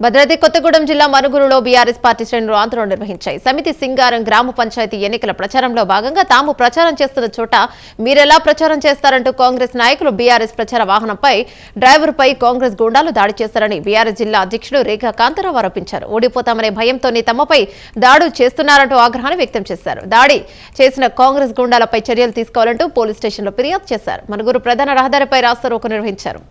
భద్రాద్రి కొత్తగూడెం జిల్లా మనుగురులో BRS party శ్రేణులు ఆందోళన నిర్వహించాయి. సమితి సింగారం గ్రామ పంచాయతీ ఎన్నికల ప్రచారంలో భాగంగా తాము ప్రచారం చేస్తున్న చోట మీరెలా ప్రచారం చేస్తారంటూ కాంగ్రెస్ నాయకులు బీఆర్ఎస్ ప్రచార వాహనంపై డ్రైవర్పై కాంగ్రెస్ గూండాలు దాడి చేస్తారని బీఆర్ఎస్ జిల్లా అధ్యక్షుడు రేఖా కాంతారావు ఆరోపించారు. ఓడిపోతామనే భయంతోనే తమపై దాడులు చేస్తున్నారంటూ ఆగ్రహాన్ని వ్యక్తం చేశారు. దాడి చేసిన కాంగ్రెస్ గూండాలపై చర్యలు తీసుకోవాలంటూ పోలీస్ స్టేషన్లో ఫిర్యాదు చేశారు. మనుగురు ప్రధాన రహదారిపై రాస్తారోకు నిర్వహించారు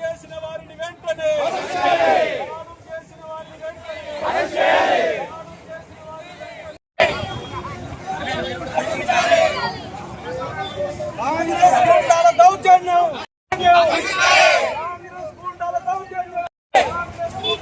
చేసిన వారిని వెంటనే చేసిన వారిని వెంటనే కాంగ్రెస్ గుండాల దౌర్జన్యం కాంగ్రెస్ గుండాల దౌర్జన్యం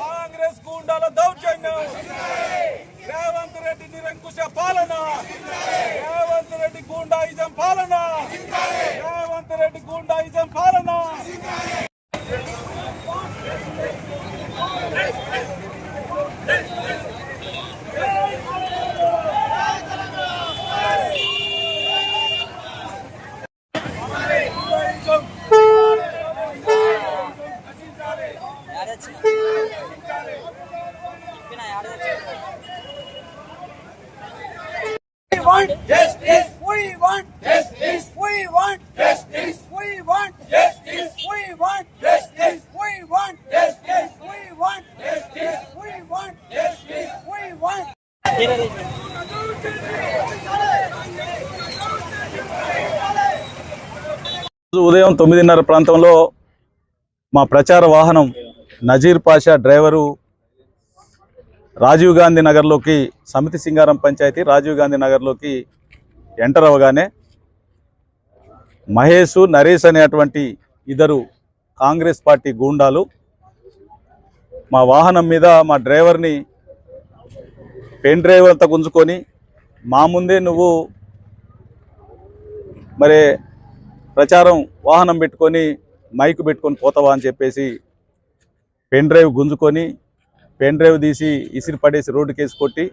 కాంగ్రెస్ గూండాల దౌర్జన్యం. రేవంత్ రెడ్డి నిరంకుశ పాలన Yes! Want justice. We want justice. We want justice. We want justice. We want justice. We want justice. We want justice. We want justice. We want ఉదయం తొమ్మిదిన్నర ప్రాంతంలో మా ప్రచార వాహనం నజీర్ పాషా డ్రైవరు రాజీవ్ గాంధీ నగర్లోకి సమితి సింగారం పంచాయతీ రాజీవ్ గాంధీ నగర్లోకి ఎంటర్ అవ్వగానే మహేష్ నరేష్ అనేటువంటి ఇద్దరు కాంగ్రెస్ పార్టీ గూండాలు మా వాహనం మీద మా డ్రైవర్ని పెన్ డ్రైవర్ అంతా గుంజుకొని మా ముందే నువ్వు మరి ప్రచారం వాహనం పెట్టుకొని మైక్ పెట్టుకొని పోతావా? అని చెప్పేసి పెన్ డ్రైవ్ గుంజుకొని పెన్ డ్రైవ్ తీసి ఇసిరి పడేసి రోడ్డు కేసు కొట్టి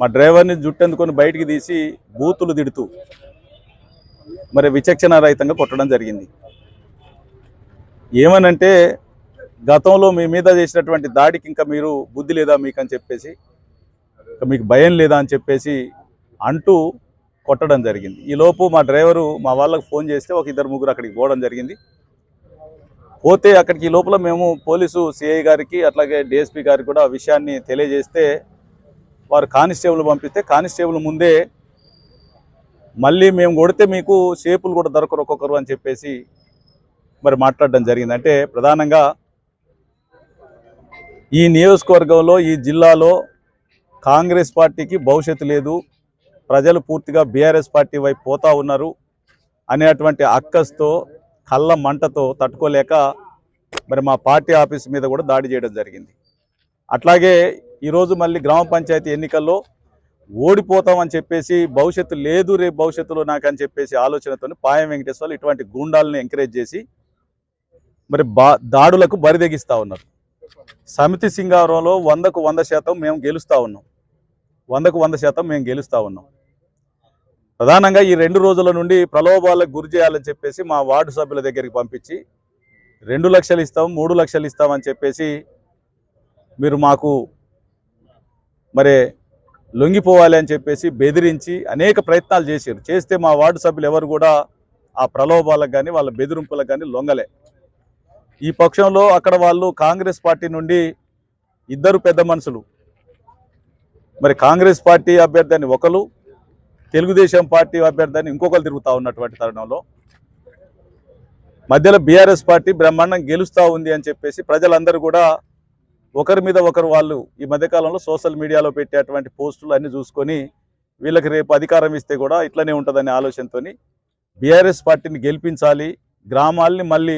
మా డ్రైవర్ని జుట్టెందుకొని బయటికి తీసి బూతులు తిడుతూ మరి విచక్షణారహితంగా కొట్టడం జరిగింది. ఏమనంటే గతంలో మీ మీద చేసినటువంటి దాడికి ఇంకా మీరు బుద్ధి లేదా మీకు అని చెప్పేసి ఇంకా మీకు భయం లేదా అని చెప్పేసి అంటూ కొట్టడం జరిగింది. ఈలోపు మా డ్రైవరు మా వాళ్ళకి ఫోన్ చేస్తే ఒక ఇద్దరు ముగ్గురు అక్కడికి పోవడం జరిగింది. పోతే అక్కడికి ఈ లోపల మేము పోలీసు సిఐ గారికి అట్లాగే డిఎస్పీ గారికి కూడా విషయాన్ని తెలియజేస్తే వారు కానిస్టేబుల్ పంపిస్తే కానిస్టేబుల్ ముందే మళ్ళీ మేము కొడితే మీకు షేపులు కూడా దొరకరు ఒక్కొక్కరు అని చెప్పేసి మరి మాట్లాడడం జరిగింది. అంటే ప్రధానంగా ఈ నియోజకవర్గంలో ఈ జిల్లాలో కాంగ్రెస్ పార్టీకి భవిష్యత్తు లేదు. ప్రజలు పూర్తిగా బీఆర్ఎస్ పార్టీ వైపు పోతా ఉన్నారు. అనేటువంటి అక్కస్తో కళ్ళ మంటతో తట్టుకోలేక మరి మా పార్టీ ఆఫీస్ మీద కూడా దాడి చేయడం జరిగింది. అట్లాగే ఈరోజు మళ్ళీ గ్రామ పంచాయతీ ఎన్నికల్లో ఓడిపోతామని చెప్పేసి భవిష్యత్తు లేదు రేపు భవిష్యత్తులో నాకని చెప్పేసి ఆలోచనతో పాయం వెంకటేశ్వర్లు ఇటువంటి గూండాలను ఎంకరేజ్ చేసి మరి బా దాడులకు బరిదెగిస్తూ ఉన్నారు. సమితి సింగారంలో వందకు వంద శాతం మేము గెలుస్తూ ఉన్నాం. వందకు వంద శాతం మేము గెలుస్తూ ఉన్నాం. ప్రధానంగా ఈ రెండు రోజుల నుండి ప్రలోభాలకు గురి చేయాలని చెప్పేసి మా వార్డు సభ్యుల దగ్గరికి పంపించి రెండు లక్షలు ఇస్తాం మూడు లక్షలు ఇస్తామని చెప్పేసి మీరు మాకు మరి లొంగిపోవాలి అని చెప్పేసి బెదిరించి అనేక ప్రయత్నాలు చేశారు. చేస్తే మా వార్డు సభ్యులు ఎవరు కూడా ఆ ప్రలోభాలకు కానీ వాళ్ళ బెదిరింపులకు కానీ లొంగలే. ఈ పక్షంలో అక్కడ వాళ్ళు కాంగ్రెస్ పార్టీ నుండి ఇద్దరు పెద్ద మనుషులు. మరి కాంగ్రెస్ పార్టీ అభ్యర్థి అని ఒకరు తెలుగుదేశం పార్టీ అభ్యర్థిని ఇంకొకరు తిరుగుతూ ఉన్నటువంటి తరుణంలో మధ్యలో బీఆర్ఎస్ పార్టీ బ్రహ్మాండం గెలుస్తూ ఉంది అని చెప్పేసి ప్రజలందరూ కూడా ఒకరి మీద ఒకరు వాళ్ళు ఈ మధ్యకాలంలో సోషల్ మీడియాలో పెట్టేటువంటి పోస్టులు అన్ని చూసుకొని వీళ్ళకి రేపు అధికారం ఇస్తే కూడా ఇట్లనే ఉంటుందనే ఆలోచనతోని బీఆర్ఎస్ పార్టీని గెలిపించాలి గ్రామాల్ని మళ్ళీ